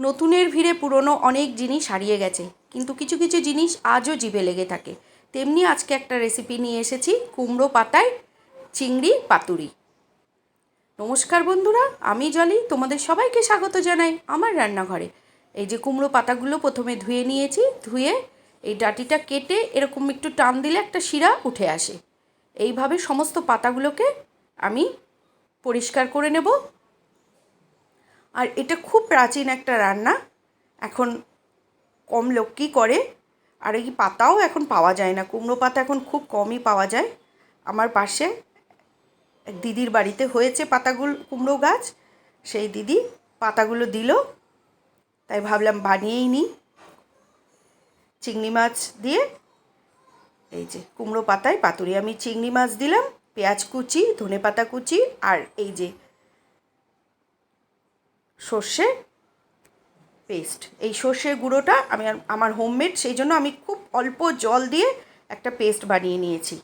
নতুনের ভিড়ে পুরনো অনেক জিনিস হারিয়ে গেছে, কিন্তু কিছু কিছু জিনিস আজও জিভে লেগে থাকে। তেমনি আজকে একটা রেসিপি নিয়ে এসেছি, কুমড়ো পাতায় চিংড়ি পাতুরি। নমস্কার বন্ধুরা, আমি জলি, তোমাদের সবাইকে স্বাগত জানাই আমার রান্নাঘরে। এই যে কুমড়ো পাতাগুলো প্রথমে ধুয়ে নিয়েছি, ধুয়ে এই ডাটিটা কেটে এরকম একটু টান দিলে একটা শিরা উঠে আসে। এইভাবে সমস্ত পাতাগুলোকে আমি পরিষ্কার করে নেব। আর এটা খুব প্রাচীন একটা রান্না। এখন কম লোকই করে? আর এই পাতাও এখন পাওয়া যায় না। কুমড়ো পাতা এখন খুব কমই পাওয়া যায়। আমার পাশে এক দিদির বাড়িতে হয়েছে পাতাগুলো, কুমড়ো গাছ। সেই দিদি পাতাগুলো দিল। তাই ভাবলাম বানিয়েই নিই। চিংড়ি মাছ দিয়ে এই যে কুমড়ো পাতায় পাতুরি। আমি চিংড়ি মাছ দিলাম, পেঁয়াজ কুচি ধনে পাতা কুচি আর এই যে সর্ষে পেস্ট এই সর্ষের গুঁড়োটা আমি আমার হোমমেড সেই জন্য আমি খুব অল্প জল দিয়ে একটা পেস্ট বানিয়ে নিয়েছি।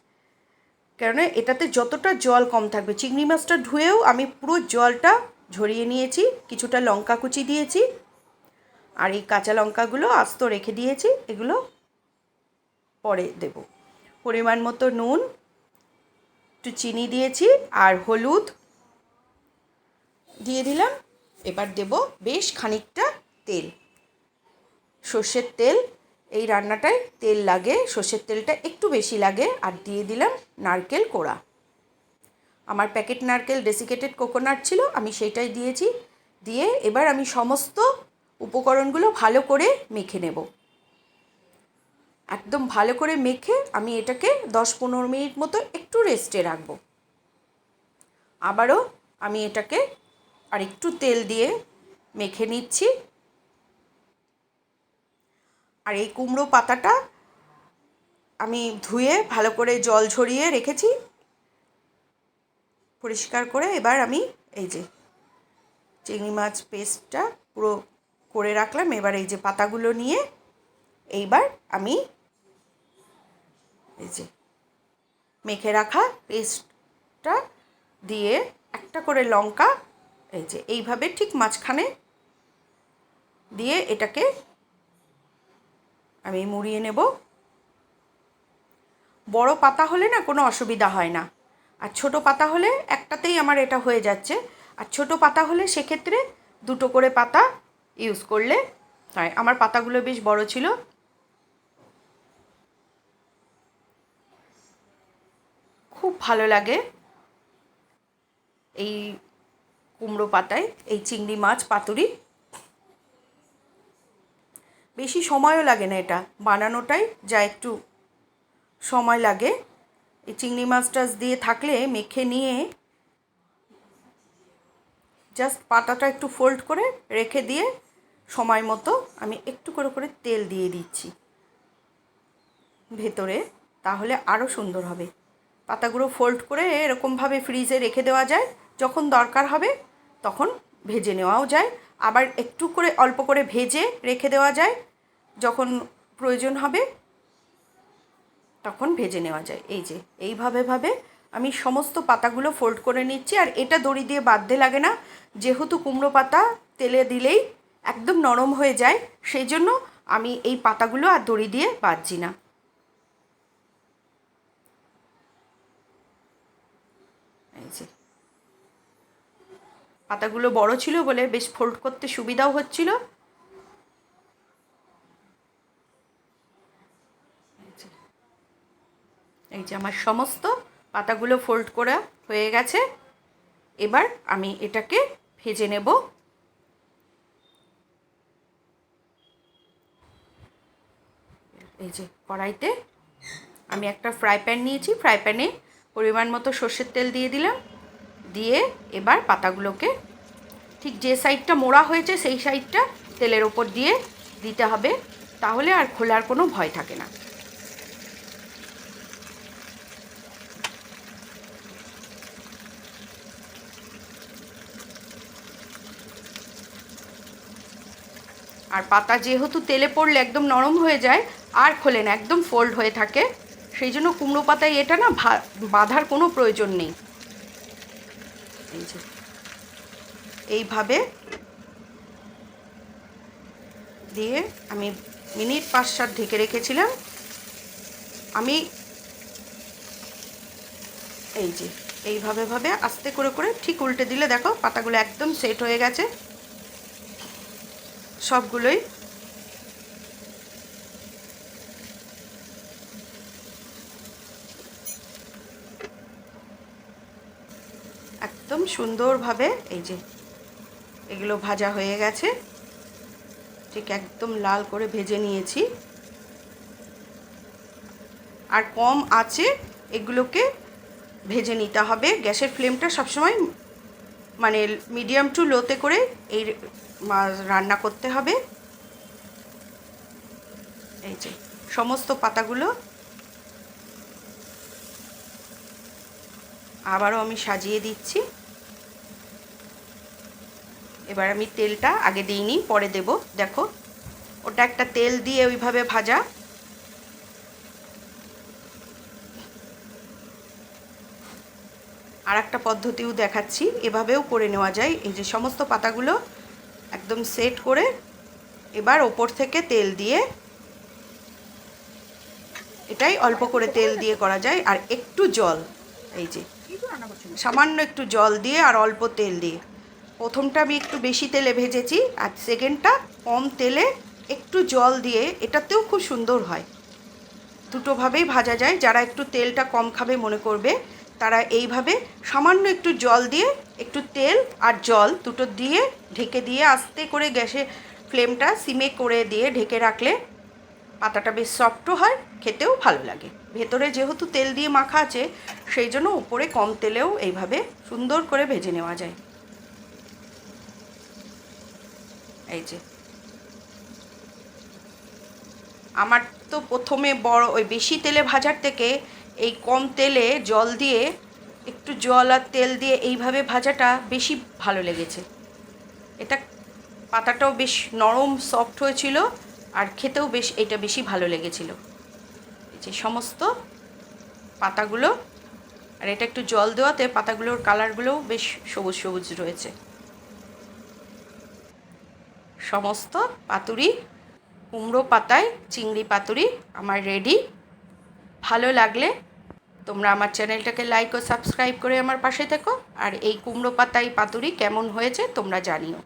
কেননা এটাতে যতটা জল কম থাকবে, চিংড়ি মাছটা ধুয়েও আমি পুরো জলটা ঝরিয়ে নিয়েছি, কিছুটা লঙ্কা কুচি দিয়েছি, আর এই কাঁচা লঙ্কাগুলো আস্ত রেখে দিয়েছি, এগুলো পরে দেব। পরিমাণ মতো নুন, একটু চিনি দিয়েছি, আর হলুদ দিয়ে দিলাম। এবার দেব বেশ খানিকটা তেল। সর্ষের তেল, এই রান্নাটায় তেল লাগে, সর্ষের তেলটা একটু বেশি লাগে, আর দিয়ে দিলাম নারকেল কোড়া। আমার প্যাকেট নারকেল ডেসিকেটেড কোকোনাট ছিল, আমি সেইটাই দিয়েছি। দিয়ে এবার আমি সমস্ত উপকরণগুলো ভালো করে মেখে নেব। একদম ভালো করে মেখে আমি এটাকে দশ পনেরো মিনিট মতো একটু রেস্টে রাখব। আবারও আমি এটাকে আর একটু তেল দিয়ে মেখে নিচ্ছি। আর এই কুমড়ো পাতাটা আমি ধুয়ে ভালো করে জল ঝরিয়ে রেখেছি। পরিষ্কার করে এবার আমি এই যে চিংড়ি মাছ পেস্টটা পুরো করে রাখলাম। এবার এই যে পাতাগুলো নিয়ে এইবার আমি এই যে মেখে রাখা পেস্টটা দিয়ে একটা করে লঙ্কা এই যে, এইভাবে ঠিক মাঝখানে দিয়ে এটাকে আমি মুড়িয়ে নেব। বড় পাতা হলে না কোনো অসুবিধা হয় না। আর ছোট পাতা হলে একটাতেই আমার এটা হয়ে যাচ্ছে। আর ছোট পাতা হলে সেক্ষেত্রে দুটো করে পাতা ইউজ করলে হয় আমার পাতাগুলো বেশ বড় ছিল। খুব ভালো লাগে এই কুমড়ো পাতায় এই চিংড়ি মাছ, পাতুরি। বেশি সময়ও লাগে না এটা। বানানোটাই যা একটু সময় লাগে। এই চিংড়ি মাছ টাছ দিয়ে থাকলে মেখে নিয়ে জাস্ট পাতাটা একটু ফোল্ড করে রেখে দিয়ে সময় মতো আমি একটু করে করে তেল দিয়ে দিচ্ছি ভেতরে, তাহলে আরও সুন্দর হবে। পাতাগুলো ফোল্ড করে এরকমভাবে ফ্রিজে রেখে দেওয়া যায়। যখন দরকার হবে, তখন ভেজে নেওয়াও যায়। আবার একটু করে, অল্প করে ভেজে রেখে দেওয়া যায়। যখন প্রয়োজন হবে, তখন ভেজে নেওয়া যায়। এই যে, এইভাবে ভাবে আমি সমস্ত পাতাগুলো ফোল্ড করে নিচ্ছি। আর এটা দড়ি দিয়ে বাঁধতে লাগে না। যেহেতু কুমড়ো পাতা তেলে দিলেই একদম নরম হয়ে যায়, সেই জন্য আমি এই পাতাগুলো আর দড়ি দিয়ে বাঁধছি না। যে পাতাগুলো বড় ছিল বলে বেশ ফোল্ড করতে সুবিধাও হচ্ছিল। এই যে আমার সমস্ত পাতাগুলো ফোল্ড করা হয়ে গেছে। এবার আমি এটাকে ভেজে নেব। এই যে কড়াইতে আমি একটা ফ্রাই প্যান নিয়েছি। ফ্রাই প্যানে পরিমাণ মতো সর্ষের তেল দিয়ে দিলাম। দিয়ে এবার পাতাগুলোকে ঠিক যে সাইডটা মোড়া হয়েছে সেই সাইডটা তেলের ওপর দিয়ে দিতে হবে। তাহলে আর খোলার কোনো ভয় থাকে না। আর পাতা যেহেতু তেলে পড়লে একদম নরম হয়ে যায়, আর খোলে না, একদম ফোল্ড হয়ে থাকে। সেই জন্য কুমড়ো পাতায় এটা না বাঁধার কোনো প্রয়োজন নেই। এই যে। এইভাবে দিয়ে আমি মিনিট পাঁচ সাত ঢেকে রেখেছিলাম। আমি এই যে, এইভাবে ভাবে আস্তে করে করে ঠিক উল্টে দিলে দেখো পাতাগুলো একদম সেট হয়ে গেছে। সবগুলোই একদম সুন্দরভাবে এই যে এগুলো ভাজা হয়ে গেছে। ঠিক একদম লাল করে ভেজে নিয়েছি। আর কম আছে এগুলোকে ভেজে নিতে হবে। গ্যাসের ফ্লেমটা সবসময় মানে মিডিয়াম টু লোতে করে এই রান্না করতে হবে। এই যে সমস্ত পাতাগুলো আবারও আমি সাজিয়ে দিচ্ছি। এবার আমি তেলটা আগে দিইনি পরে দেব। দেখো, ওটা একটা তেল দিয়ে ওইভাবে ভাজা। আর একটা পদ্ধতিও দেখাচ্ছি, এভাবেও করে নেওয়া যায়। এই যে সমস্ত পাতাগুলো একদম সেট করে এবার ওপর থেকে তেল দিয়ে, এটাই অল্প করে তেল দিয়ে করা যায়। আর একটু জল, এই যে, সামান্য একটু জল দিয়ে আর অল্প তেল দিয়ে। প্রথমটা আমি একটু বেশি তেলে ভেজেছি আর সেকেন্ডটা কম তেলে একটু জল দিয়ে, এটাতেও খুব সুন্দর হয়। দুটোভাবেই ভাজা যায়। যারা একটু তেলটা কম খাবে মনে করবে, তারা এইভাবে সামান্য একটু জল দিয়ে, একটু তেল আর জল দুটো দিয়ে ঢেকে দিয়ে, আস্তে করে গ্যাসে ফ্লেমটা সিমে করে দিয়ে ঢেকে রাখলে পাতাটা বেশ সফটও হয়, খেতেও ভালো লাগে। ভেতরে যেহেতু তেল দিয়ে মাখা আছে, সেই জন্য উপরে কম তেলেও এইভাবে সুন্দর করে ভেজে নেওয়া যায়। এই যে। আমার তো প্রথমে বড় ওই বেশি তেলে ভাজার থেকে এই কম তেলে জল দিয়ে, একটু জল আর তেল দিয়ে এইভাবে ভাজাটা বেশি ভালো লেগেছে। এটা পাতাটাও বেশ নরম সফট হয়েছিল আর খেতেও বেশ এটা বেশি ভালো লেগেছিল। এই যে সমস্ত পাতাগুলো, আর এটা একটু জল দেওয়াতে পাতাগুলোর কালারগুলোও বেশ সবুজ সবুজ রয়েছে। সমস্ত পাতুরি, কুমড়ো পাতায় চিংড়ি পাতুরি আমার রেডি ভালো লাগলে তোমরা আমার চ্যানেলটাকে লাইক ও সাবস্ক্রাইব করে আমার পাশে থেকো। আর এই কুমড়ো পাতায় পাতুরি কেমন হয়েছে তোমরা জানিও।